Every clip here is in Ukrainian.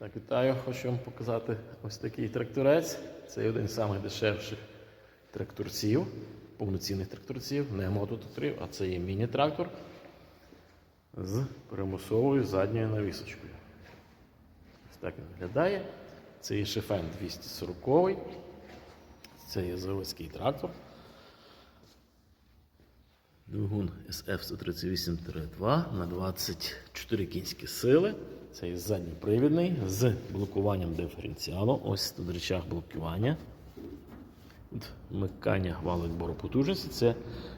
Так, вітаю, хочу вам показати ось такий тракторець. Це один з найдешевших тракторців, повноцінних тракторців, не мототракторів, а це є міні-трактор з примусовою задньою навісочкою. Ось так він виглядає. Це є шифен 240 це є заводський трактор. Двигун SF-138-2 на 24 кінські сили. Це є задньопривідний з блокуванням диференціалу. Ось тут речах блокування. Вмикання валу відбору потужності. Це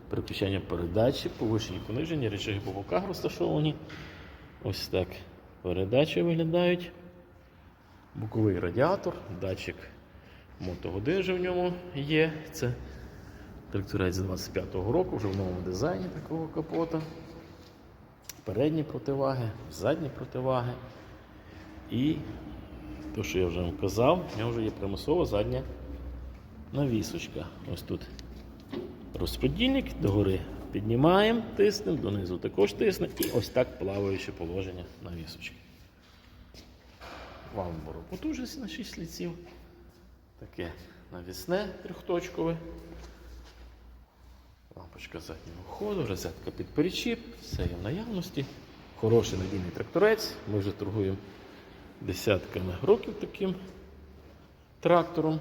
переключення передачі, повишені понижені, речаги по боках розташовані. Ось так передачі виглядають. Боковий радіатор, датчик мотогодин в ньому є. Це тракторець з 25-го року, вже в новому дизайні такого капота. Передні противаги, задні противаги. І те, що я вже вам казав, в нього вже є примусова задня навісочка. Ось тут розподільник, догори піднімаємо, тиснемо, донизу також тиснемо і ось так плаваюче положення навісочки. Вал бору потужності на 6 ліців. Таке навісне трьохточкове. Лампочка заднього ходу, розетка під перечіп, все є в наявності. Хороший надійний тракторець. Ми вже торгуємо десятками років таким трактором.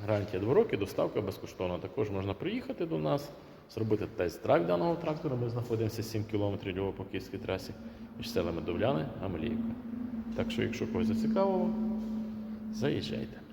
Гарантія 2 роки, доставка безкоштовна. Також можна приїхати до нас, зробити тест-драйв даного трактора. Ми знаходимося 7 км від по Київській трасі між селами Довляни, Амеліївка. Так що, якщо когось зацікавило, заїжджайте.